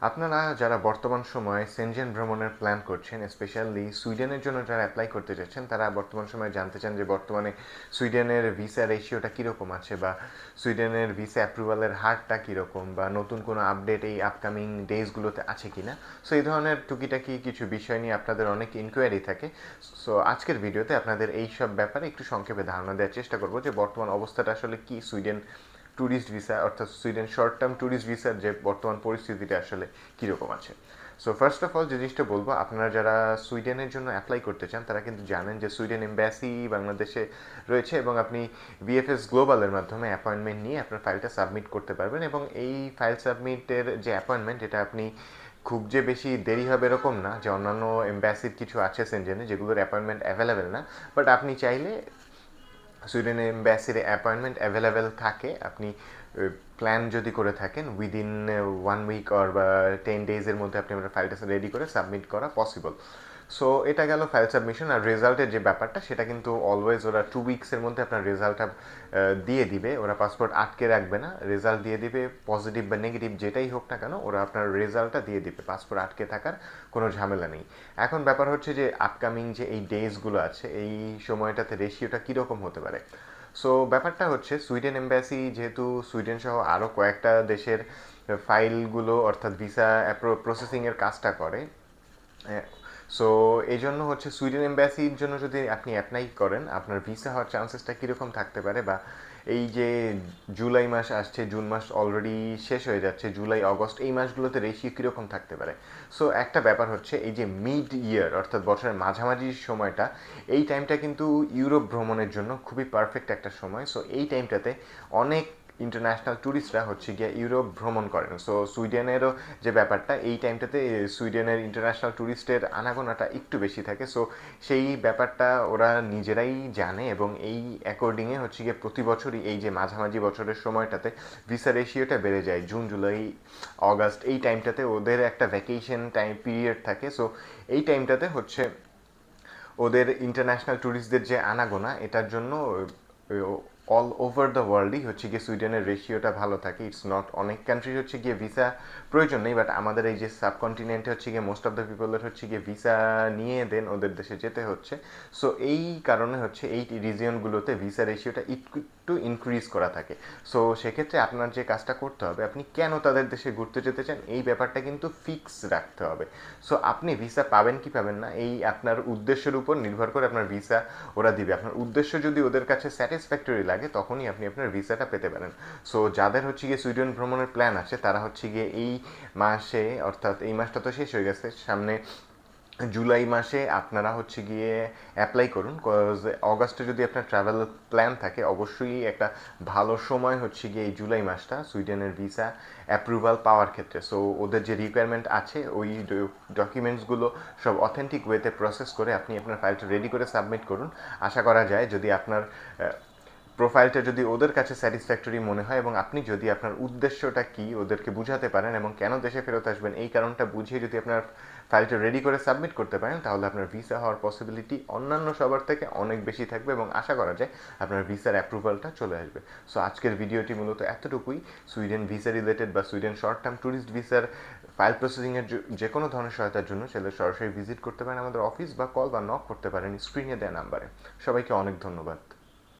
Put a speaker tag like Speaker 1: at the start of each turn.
Speaker 1: আপনারা যারা বর্তমান সময়ে সেনজেন ভ্রমণের প্ল্যান করছেন স্পেশালি সুইডেনের জন্য যারা অ্যাপ্লাই করতে চাচ্ছেন তারা বর্তমান সময়ে জানতে চান যে বর্তমানে সুইডেনের ভিসা রেশিওটা কীরকম আছে বা সুইডেনের ভিসা অ্যাপ্রুভালের হারটা কীরকম বা নতুন কোনো আপডেট এই আপকামিং ডেজগুলোতে আছে কি না সো এই ধরনের টুকিটাকি কিছু বিষয় নিয়ে আপনাদের অনেক ইনকোয়ারি থাকে। সো আজকের ভিডিওতে আপনাদের এই সব ব্যাপারে একটু সংক্ষেপে ধারণা দেওয়ার চেষ্টা করব যে বর্তমান অবস্থাটা আসলে কি সুইডেন ট্যুরিস্ট ভিসা অর্থাৎ সুইডেন শর্ট টার্ম ট্যুরিস্ট ভিসার যে বর্তমান পরিস্থিতিটা আসলে কীরকম আছে? সো ফার্স্ট অফ অল যে জিনিসটা বলব, আপনারা যারা সুইডেনের জন্য অ্যাপ্লাই করতে চান, তারা কিন্তু জানেন যে সুইডেন এম্বাসি বাংলাদেশে রয়েছে এবং আপনি বিএফএস গ্লোবালের মাধ্যমে অ্যাপয়েন্টমেন্ট নিয়ে আপনার ফাইলটা সাবমিট করতে পারবেন এবং এই ফাইল সাবমিটের যে অ্যাপয়েন্টমেন্ট এটা আপনি খুব যে বেশি দেরি হবে এরকম না, যে অন্যান্য এম্বাসির কিছু আছে সেনজেনে যেগুলোর অ্যাপয়েন্টমেন্ট অ্যাভেলেবেল না বাট আপনি চাইলে সুইডেনের এম্বাসির অ্যাপয়েন্টমেন্ট অ্যাভেলেবেল থাকে। আপনি প্ল্যান যদি করে থাকেন উইদিন ওয়ান উইক অর বা টেন ডেজের মধ্যে আপনি আপনার ফাইলটা রেডি করে সাবমিট করা পসিবল সো এটা গেল ফাইল সাবমিশন আর রেজাল্টের যে ব্যাপারটা, সেটা কিন্তু অলওয়েজ ওরা টু উইক্সের মধ্যে আপনার রেজাল্টটা দিয়ে দিবে। ওরা পাসপোর্ট আটকে রাখবে না। রেজাল্ট দিয়ে দিবে পজিটিভ বা নেগেটিভ যেটাই হোক না কেন, ওরা আপনার রেজাল্টটা দিয়ে দিবে। পাসপোর্ট আটকে থাকার কোনো ঝামেলা নেই। এখন ব্যাপার হচ্ছে যে আপকামিং যে এই ডেজগুলো আছে, এই সময়টাতে রেশিওটা কীরকম হতে পারে? সো ব্যাপারটা হচ্ছে সুইডেন এম্বাসি যেহেতু সুইডেন সহ আরও কয়েকটা দেশের ফাইলগুলো অর্থাৎ ভিসা প্রসেসিংয়ের কাজটা করে সো এই জন্য হচ্ছে সুইডেন এম্বাসির জন্য যদি আপনি অ্যাপ্লাই করেন, আপনার ভিসা হওয়ার চান্সেসটা কীরকম থাকতে পারে বা এই যে জুলাই মাস আসছে জুন মাস অলরেডি শেষ হয়ে যাচ্ছে জুলাই অগস্ট এই মাসগুলোতে রেশিও কীরকম থাকতে পারে? সো একটা ব্যাপার হচ্ছে এই যে মিড ইয়ার অর্থাৎ বছরের মাঝামাঝি সময়টা, এই টাইমটা কিন্তু ইউরোপ ভ্রমণের জন্য খুবই পারফেক্ট একটা সময়। সো এই টাইমটাতে অনেক ইন্টারন্যাশনাল ট্যুরিস্টরা হচ্ছে গিয়ে ইউরোপ ভ্রমণ করেন। সো সুইডেনেরও যে ব্যাপারটা, এই টাইমটাতে সুইডেনের ইন্টারন্যাশনাল ট্যুরিস্টের আনাগোনাটা একটু বেশি থাকে। সো সেই ব্যাপারটা ওরা নিজেরাই জানে এবং এই অ্যাকর্ডিংয়ে হচ্ছে গিয়ে প্রতি বছরই এই যে মাঝামাঝি বছরের সময়টাতে ভিসা রেশিওটা বেড়ে যায়। জুন জুলাই অগাস্ট এই টাইমটাতে ওদের একটা ভ্যাকেশন টাইম পিরিয়ড থাকে। সো এই টাইমটাতে হচ্ছে ওদের ইন্টারন্যাশনাল ট্যুরিস্টদের যে আনাগোনা, এটার জন্য অল ওভার দ্য ওয়ার্ল্ডই হচ্ছে গিয়ে সুইডেনের রেশিওটা ভালো থাকে। ইটস নট অনেক কান্ট্রির হচ্ছে গিয়ে ভিসা প্রয়োজন নেই বাট আমাদের এই যে সাবকন্টিনেন্টে হচ্ছে গিয়ে মোস্ট অফ দ্য পিপলের হচ্ছে গিয়ে ভিসা নিয়ে দেন ওদের দেশে যেতে হচ্ছে। সো এই কারণে হচ্ছে এই রিজিয়নগুলোতে ভিসা রেশিওটা একটু ইনক্রিজ করা থাকে। সো সেক্ষেত্রে আপনার যে কাজটা করতে হবে, আপনি কেন তাদের দেশে ঘুরতে যেতে চান, এই ব্যাপারটা কিন্তু ফিক্স রাখতে হবে। সো আপনি ভিসা পাবেন কি পাবেন না, এই আপনার উদ্দেশ্যের উপর নির্ভর করে আপনার ভিসা ওরা দিবে। আপনার উদ্দেশ্য যদি ওদের কাছে স্যাটিসফ্যাক্টরি লাগে তখনই আপনি আপনার ভিসাটা পেতে পারেন। সো যাদের হচ্ছে গিয়ে সুইডেন ভ্রমণের প্ল্যান আছে, তারা হচ্ছে গিয়ে এই মাসে, অর্থাৎ এই মাসটা তো শেষ হয়ে গেছে, সামনে জুলাই মাসে আপনারা হচ্ছে গিয়ে অ্যাপ্লাই করুন কজ অগাস্টে যদি আপনার ট্রাভেল প্ল্যান থাকে, অবশ্যই একটা ভালো সময় হচ্ছে গিয়ে এই জুলাই মাসটা, সুইডেনের ভিসা অ্যাপ্রুভাল পাওয়ার ক্ষেত্রে। সো ওদের যে রিকোয়ারমেন্ট আছে, ওই ডকুমেন্টসগুলো সব অথেন্টিক ওয়েতে প্রসেস করে আপনি আপনার ফাইলটা রেডি করে সাবমিট করুন। আশা করা যায়, যদি আপনার প্রোফাইলটা যদি ওদের কাছে স্যাটিসফ্যাক্টরি মনে হয় এবং আপনি যদি আপনার উদ্দেশ্যটা কি ওদেরকে বুঝাতে পারেন এবং কেন দেশে ফেরত আসবেন, এই কারণটা বুঝিয়ে যদি আপনার ফাইলটা রেডি করে সাবমিট করতে পারেন, তাহলে আপনার ভিসা হওয়ার পসিবিলিটি অন্যান্য সবার থেকে অনেক বেশি থাকবে এবং আশা করা যায় আপনার ভিসার অ্যাপ্রুভালটা চলে আসবে। সো আজকের ভিডিওটি মূলত এতটুকুই। সুইডেন ভিসা রিলেটেড বা সুইডেন শর্ট টার্ম ট্যুরিস্ট ভিসার ফাইল প্রসেসিংয়ের যে কোনো ধরনের সহায়তার জন্য সেটা সরাসরি ভিজিট করতে পারেন আমাদের অফিস বা কল বা নক করতে পারেন স্ক্রিনে দেওয়া নাম্বারে সবাইকে অনেক ধন্যবাদ।